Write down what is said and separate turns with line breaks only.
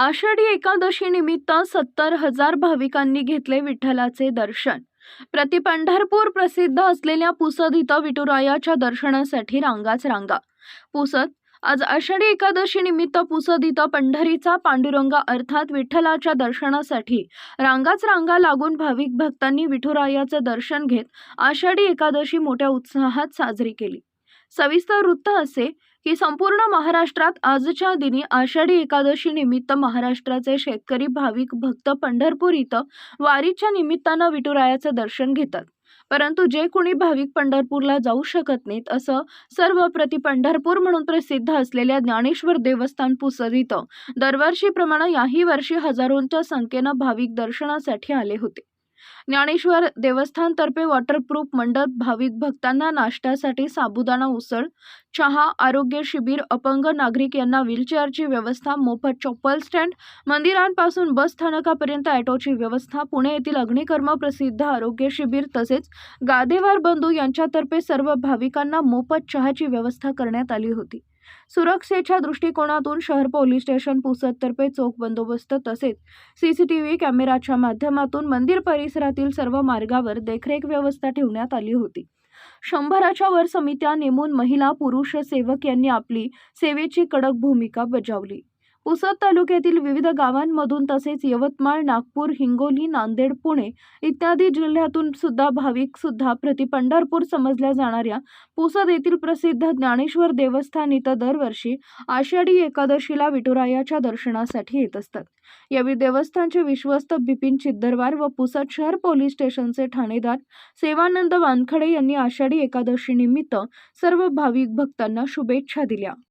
आषाढी एकादशी निमित्त सत्तर हजार भाविकांनी घेतले विठ्ठलाचे दर्शन. प्रति पंढरपूर प्रसिद्ध असलेल्या पुसद इथं विठुरायाच्या दर्शनासाठी रांगाच रांगा. पुसद आज आषाढी एकादशी निमित्त पुसद इथं पंढरीचा पांडुरंग अर्थात विठ्ठलाच्या दर्शनासाठी रांगाच रांगा लागून भाविक भक्तांनी विठुरायाचं दर्शन घेत आषाढी एकादशी मोठ्या उत्साहात साजरी केली. सविस्तर वृत्त असे की संपूर्ण महाराष्ट्रात आजच्या दिनी आषाढी एकादशी निमित्त महाराष्ट्राचे शेतकरी भाविक भक्त पंढरपूर इथं वारीच्या निमित्तानं विठुरायाचं दर्शन घेतात. परंतु जे कोणी भाविक पंढरपूरला जाऊ शकत नाहीत असं सर्व प्रति पंढरपूर म्हणून प्रसिद्ध असलेल्या ज्ञानेश्वर देवस्थान पुसद इथं दरवर्षीप्रमाणे याही वर्षी हजारोंच्या संख्येनं भाविक दर्शनासाठी आले होते. ज्ञानेश्वर देवस्थानतर्फे वॉटरप्रूफ मंडप भाविक भक्तांना नाश्त्यासाठी साबुदाणा उसळ चहा आरोग्य शिबिर अपंग नागरिक यांना व्हीलचेअरची व्यवस्था मोफत चप्पल स्टँड मंदिरांपासून बस स्थानकापर्यंत ॲटोची व्यवस्था पुणे येथील अग्निकर्म प्रसिद्ध आरोग्य शिबिर तसेच गादेवार बंधू यांच्यातर्फे सर्व भाविकांना मोफत चहाची व्यवस्था करण्यात आली होती. सुरक्षेच्या दृष्टिकोनातून शहर पोलीस स्टेशन पुसदतर्फे चोख बंदोबस्त तसेच सीसीटीव्ही कॅमेराच्या माध्यमातून मंदिर परिसरातील सर्व मार्गावर देखरेख व्यवस्था ठेवण्यात आली होती. शंभराच्या वर समित्या नेमून महिला पुरुष सेवक यांनी आपली सेवेची कडक भूमिका बजावली. पुसद तालुक्यातील विविध गावांमधून तसेच यवतमाळ नागपूर हिंगोली नांदेड पुणे इत्यादी जिल्ह्यातून सुद्धा भाविक सुद्धा प्रति पंढरपूर समजल्या जाणाऱ्या पुसद येथील प्रसिद्ध ज्ञानेश्वर देवस्थान इथं दरवर्षी आषाढी एकादशीला विठुरायाच्या दर्शनासाठी येत असतात. यावेळी देवस्थानचे विश्वस्त बिपिन चिद्दरवार व पुसद शहर पोलीस स्टेशनचे ठाणेदार सेवानंद वानखडे यांनी आषाढी एकादशी निमित्त सर्व भाविक भक्तांना शुभेच्छा दिल्या.